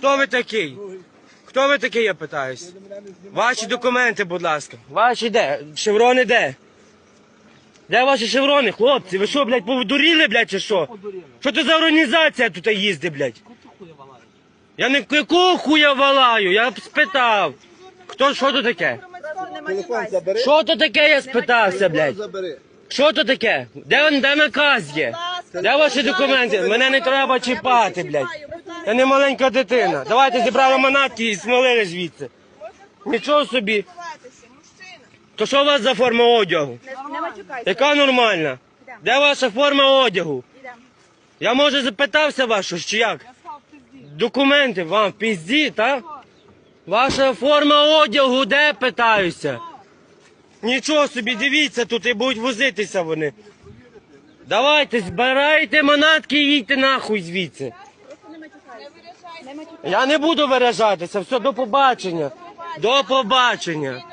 Хто ви такий? Хто ви такий, я питаюсь? Ваші документи, будь ласка. Ваші де? Шеврони де? Де ваші шеврони, хлопці? Ви що, блядь, повдуріли, блядь, чи що? Що це за організація тут їздить, блядь? Я не якого хуя валаю, я б спитав. Хто, що то таке? Телефон забери. Що то таке, я спитався, блядь? забери. Що то таке? Де, де наказ є? Де ваші документи? Мене не треба чіпати, блядь. Я не маленька дитина. Давайте зібрали манатки і смолили звідси. Нічого собі. То що у вас за форма одягу? Яка нормальна? Де ваша форма одягу? Я може запитався вашу, чи як? Документи вам в пізді, так? Ваша форма одягу де питаюся? Нічого собі, дивіться тут і будуть возитися вони. Давайте, збирайте манатки і їдьте нахуй звідси. Я не буду виражатися, все, до побачення. До побачення.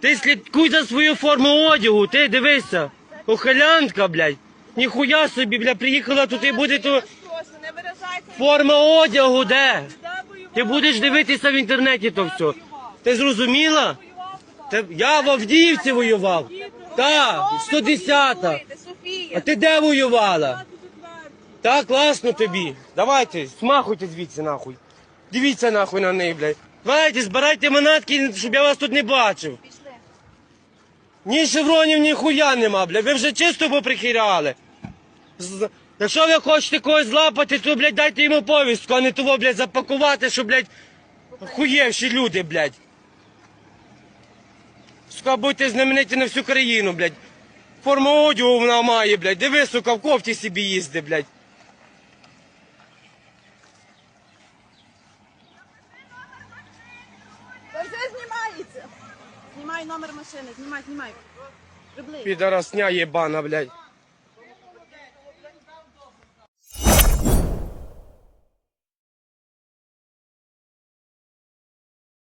Ти слідкуй за свою форму одягу, ти дивися. Ухилянка, блядь. Ніхуя собі, блядь, приїхала тут і буде то форма одягу, де? Ти будеш дивитися в інтернеті то все. Ти зрозуміла? Я в Авдіївці воював. Так, 110-та. А ти де воювала? Так, класно тобі. Давайте, смахуйте звідси нахуй. Дивіться нахуй на неї, блядь. Давайте, збирайте манатки, щоб я вас тут не бачив. Ні шевронів, ні хуя нема, блядь. Ви вже чисто поприхиряли. З- Якщо ви хочете когось злапати, то, блядь, дайте йому повістку, а не того, блядь, запакувати, що, блядь, хуєвші люди, блядь. Сука, будьте знамениті на всю країну, блядь. Форму одягу вона має, блядь. Диви, сука, в кофті собі їзди, блядь. Знімай номер машини, знімай, знімай. Приблизь. Підарасня єбана, блядь.